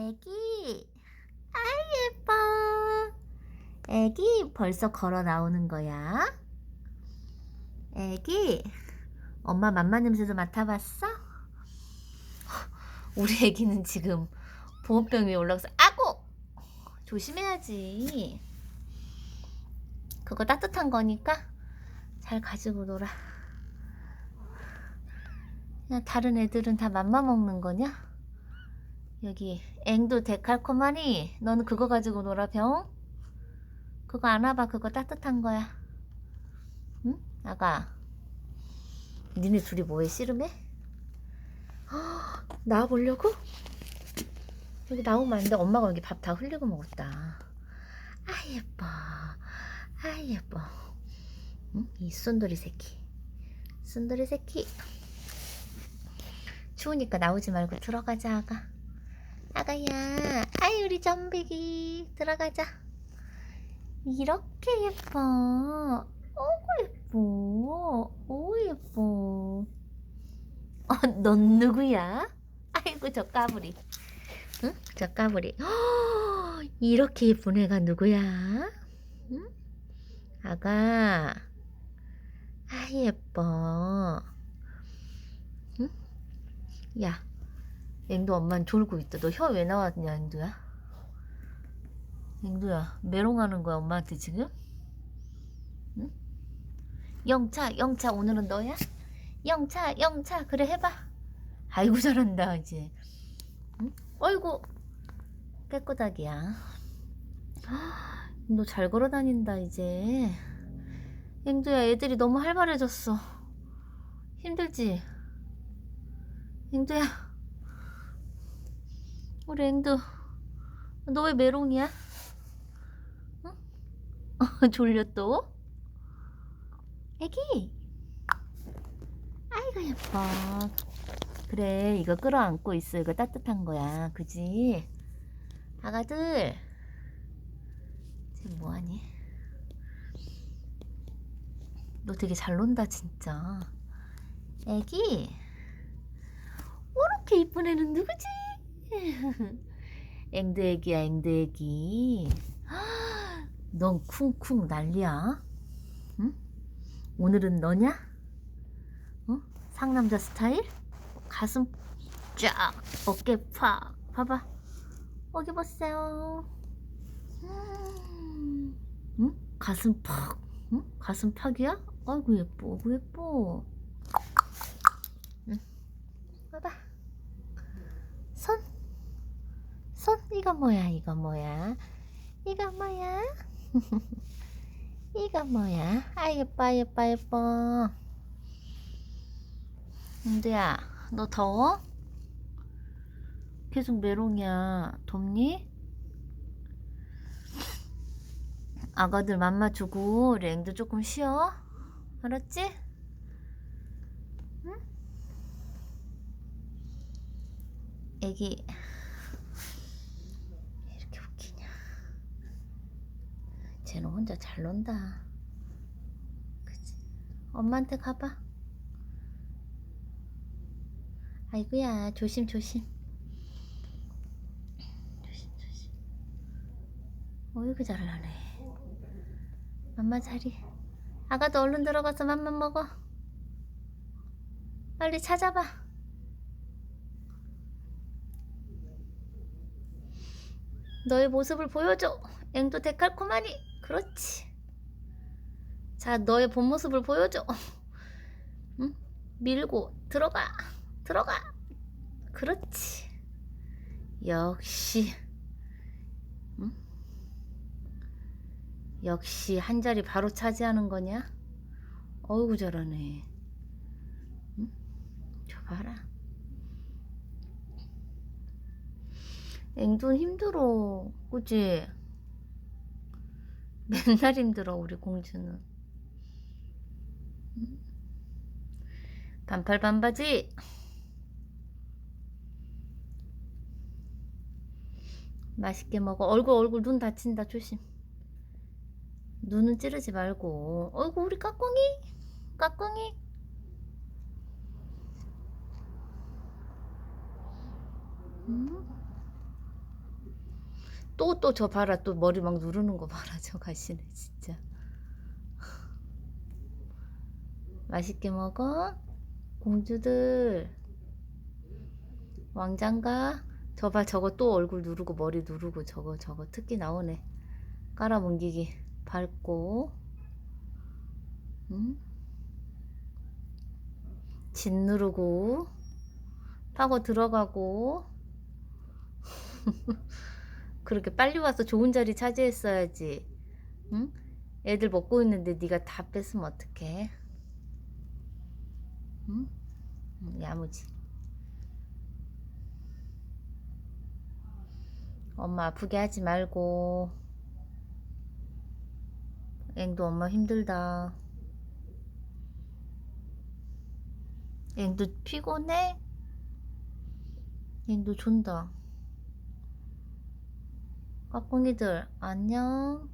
애기, 아이 예뻐. 애기 벌써 걸어 나오는 거야? 애기, 엄마 맘마 냄새도 맡아봤어? 우리 애기는 지금 보온병 위에 올라가서 아고! 조심해야지. 그거 따뜻한 거니까 잘 가지고 놀아. 그냥 다른 애들은 다 맘마 먹는 거냐? 여기 앵두 데칼코마니? 너는 그거 가지고 놀아 병? 그거 안아봐. 그거 따뜻한 거야. 응? 아가. 니네 둘이 뭐해? 씨름해? 헉, 나와보려고? 여기 나오면 안 돼. 엄마가 여기 밥 다 흘리고 먹었다. 아 예뻐. 아 예뻐. 응? 이 순돌이 새끼. 순돌이 새끼. 추우니까 나오지 말고 들어가자 아가 아가야 아이 우리 점비기 들어가자 이렇게 예뻐 어구 예뻐 오 예뻐 어, 넌 누구야? 아이고 저 까불이 응? 저 까불이 허, 이렇게 예쁜 애가 누구야? 응? 아가 아 예뻐 응? 야 앵두 엄만 졸고 있다. 너 혀 왜 나왔냐, 앵두야? 앵두야, 메롱하는 거야, 엄마한테 지금? 응? 영차, 영차, 오늘은 너야? 영차, 영차, 그래, 해봐. 아이고, 잘한다, 이제. 응? 어이구, 깨끗하기야. 너 잘 걸어 다닌다, 이제. 앵두야, 애들이 너무 활발해졌어. 힘들지? 앵두야. 우리 앵두 너 왜 메롱이야? 응? 졸려 또? 애기 아이고 예뻐 그래 이거 끌어안고 있어 이거 따뜻한 거야 그지? 아가들 지금 뭐하니? 너 되게 잘 논다 진짜 애기 이렇게 이쁜 애는 누구지? 앵드애기야 앵드애기 넌 쿵쿵 난리야 응? 오늘은 너냐? 어? 상남자 스타일? 가슴 쫙 어깨 팍 봐봐 어기 보세요 음. 응? 가슴 팍 응? 가슴 팍이야? 아이고 예뻐 아이고 예뻐 응. 봐봐 손 손 이거 뭐야? 이거 뭐야? 이거 뭐야? 이거 뭐야? 아 예뻐 예뻐 예뻐. 은두야 너 더워? 계속 메롱이야. 덥니? 아가들 맘마 주고 랭도 조금 쉬어. 알았지? 응? 애기 이렇게 웃기냐 쟤는 혼자 잘 논다. 그치? 엄마한테 가봐. 아이고야 조심 조심. 조심 조심. 어이구 잘하네? 맘마 자리. 아가도 얼른 들어가서 맘만 먹어. 빨리 찾아봐. 너의 모습을 보여줘. 앵도 데칼코마니. 그렇지. 자, 너의 본 모습을 보여줘. 응? 밀고 들어가. 들어가. 그렇지. 역시. 응? 역시 한 자리 바로 차지하는 거냐? 어이구 잘하네. 응? 저 봐라. 앵두는 힘들어. 그치? 맨날 힘들어, 우리 공주는. 응? 반팔 반바지. 맛있게 먹어. 얼굴, 얼굴, 눈 다친다. 조심. 눈은 찌르지 말고. 어이구, 우리 까꿍이? 까꿍이? 응? 또 또 저 봐라. 또 머리 막 누르는 거 봐라 저 가시네 진짜. 맛있게 먹어 공주들. 왕장가? 저 봐 저거 또 얼굴 누르고 머리 누르고 저거 저거 특기 나오네. 깔아 뭉기기 밟고. 응? 진 누르고. 파고 들어가고 그렇게 빨리 와서 좋은 자리 차지했어야지 응? 애들 먹고 있는데 네가 다 뺏으면 어떡해 응? 응, 야무지 엄마 아프게 하지 말고 앵도 엄마 힘들다 앵도 피곤해? 앵도 존다 까꿍이들 안녕